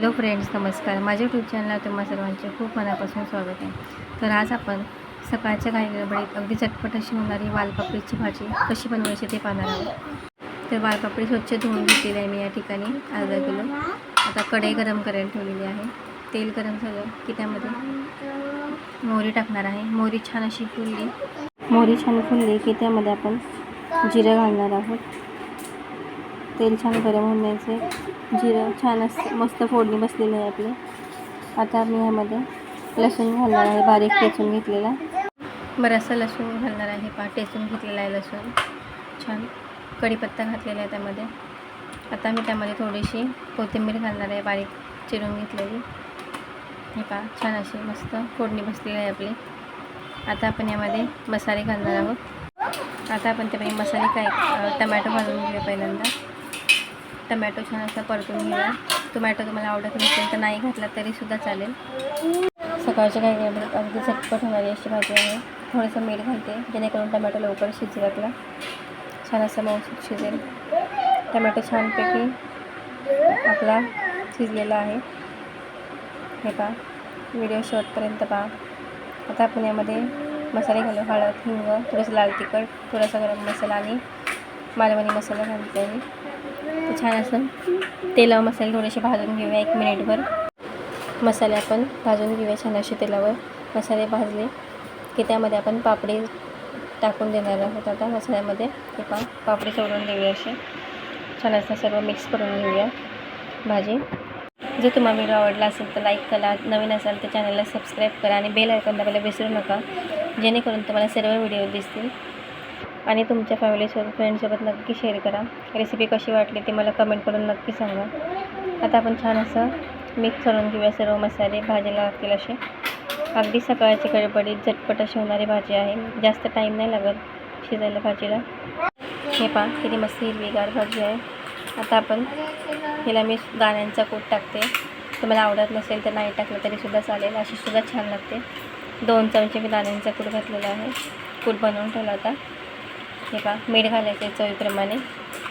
Hello friends नमस्कार. माझ्या YouTube चॅनलला तुम्हा सर्वांचे खूप मनापासून स्वागत आहे. तर आज आपण सकाळच्या काही गडबडीत अगदी झटपट अशी होणारी वालपापडीची भाजी कशी बनवायची ते पाहणार आहोत. तर वालपापडी स्वच्छ धुवून घेतलेली आहे मी या ठिकाणी अर्धा किलो. आता कढई गरम करायला ठेवलेली आहे. तेल गरम झालं की त्यामध्ये मोहरी टाकणार आहे. मोहरी छान अशी फुलली. मोहरी छान फुलली की त्यामध्ये आपण जिरं घालणार आहोत. तेल छान गरम होऊन होण्याचे जिरं छान असं मस्त फोडणी बसलेली आहे आपली. आता मी ह्यामध्ये लसूण घालणार आहे बारीक टेचून घेतलेला. बराचसा लसूण घालणार आहे पा टेचून घेतलेला आहे लसूण. छान कढीपत्ता घातलेला आहे त्यामध्ये. आता मी त्यामध्ये थोडीशी कोथिंबीर घालणार आहे बारीक चिरून घेतलेली. हे पा छान अशी मस्त फोडणी बसलेली आहे आपली. आता आपण यामध्ये मसाले घालणार आहोत. आता आपण त्यामध्ये मसाले काय टमॅटो घालून घेऊया पहिल्यांदा. टमॅटो छान असा परतून घ्या टोमॅटो तुम्हाला आवडत नसेल तर नाही घातला तरीसुद्धा चालेल. सकाळच्या काही अगदी झटपट होणारी अशी भाजी आहे. थोडंसं मीठ घालते जेणेकरून टमॅटो लवकर शिजेल लागला. छान असं मऊ शिजेल. टमॅटो छानपैकी आपला शिजलेला आहे. हे पहा. व्हिडिओ शॉर्टपर्यंत पहा. आता आपण यामध्ये मसाले घालू. हळद हिंग थोडंसं लाल तिखट थोडासा गरम मसाला आणि मालवणी मसाला घालते मी छान असं तेलावर मसाले थोडेसे भाजून घेऊया एक मिनिटभर. मसाले आपण भाजून घेऊया छान असे तेलावर. मसाले भाजले की त्यामध्ये आपण पापडी टाकून देणार आहोत. आता मसाल्यामध्ये ते पा पापडी सोडून देऊया असे. छान असं सर्व मिक्स करून घेऊया भाजी. जर तुम्हाला व्हिडिओ आवडला असेल तर लाईक करा. नवीन असाल तर चॅनलला सबस्क्राईब करा आणि बेल आयकॉन दाबायला विसरू नका. जेणेकरून तुम्हाला सर्व व्हिडिओ दिसतील. आणि तुमच्या फॅमिलीसोबत फ्रेंडसोबत नक्की शेअर करा. रेसिपी कशी वाटली ते मला कमेंट करून नक्की सांगा. आता आपण छान असं मिक्स करून घेऊया सर्व मसाले भाजीला लागतील असे. अगदी सकाळची गडबडीत झटपट अशी होणारी भाजी आहे. जास्त टाईम नाही लागत शिजायला भाजीला. हे पहा किती मस्त हिरवीगार भाजी आहे. आता आपण हिला मी दाण्यांचा कूट टाकते. तुम्हाला आवडत नसेल तर नाही टाकलं तरीसुद्धा चालेल. अशी सुद्धा छान लागते. दोन चमचे मी दाण्यांचा कूट घातलेला आहे. कूट बनवून ठेवला होता. हे का मीठ घालायचं आहे चवीप्रमाणे.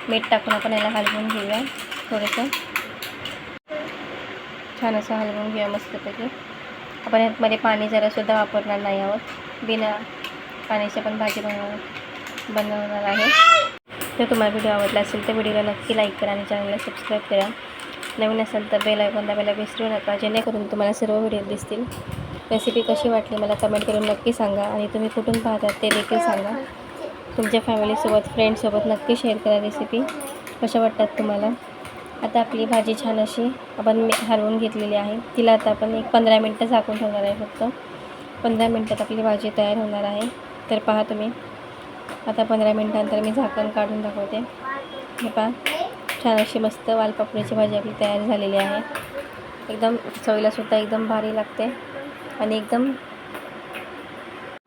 मीठ टाकून आपण याला हलवून घेऊया. थोडंसं. छान असं हलवून घेऊया मस्तपैकी. आपण ह्यातमध्ये पाणी जरासुद्धा वापरणार नाही आहोत. बिना पाण्याची पण भाजी बनव बनवणार आहे. जर तुम्हाला व्हिडिओ आवडला असेल तर व्हिडिओला नक्की लाईक करा आणि चॅनलला सबस्क्राईब करा. नवीन असेल तर बेल आयकॉन दाबायला विसरू नका जेणेकरून तुम्हाला सर्व व्हिडिओ दिसतील. रेसिपी कशी वाटली मला कमेंट करून नक्की सांगा आणि तुम्ही कुठून पाहतात ते देखील सांगा. तुमच्या फॅमिलीसोबत फ्रेंडसोबत नक्की शेअर करा रेसिपी कशा वाटतात तुम्हाला? आता आपली भाजी छान अशी आपण मी घेतलेली आहे. तिला आता आपण एक पंधरा मिनटं झाकून ठेवणार आहे फक्त. पंधरा मिनटात आपली भाजी तयार होणार आहे. तर पहा तुम्ही. आता पंधरा मिनटानंतर मी झाकण काढून दाखवते. हे पहा. छान अशी मस्त वालपापडीची भाजी आपली तयार झालेली आहे. एकदम चवीलासुद्धा एकदम भारी लागते. आणि एकदम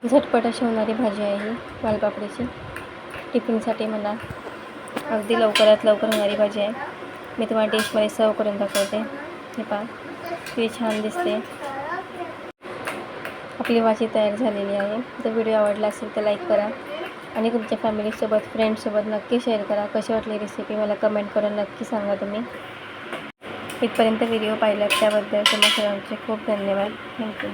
झटपट अशी होणारी भाजी आहे ही वालपापडीची. टिफिनसाठी म्हणा. अगदी लवकरात लवकर होणारी भाजी आहे. मी तुम्हाला डिशमध्ये सर्व करून दाखवते. हे पहा. किती छान दिसते. आपली भाजी तयार झालेली आहे. जर व्हिडिओ आवडला असेल तर लाईक करा. आणि तुमच्या फॅमिलीसोबत फ्रेंड्ससोबत नक्की शेअर करा. कशी वाटली रेसिपी मला कमेंट करून नक्की सांगा तुम्ही. इथपर्यंत व्हिडिओ पाहिलात त्याबद्दल तुम्हाला सर्वांचे खूप धन्यवाद. थँक्यू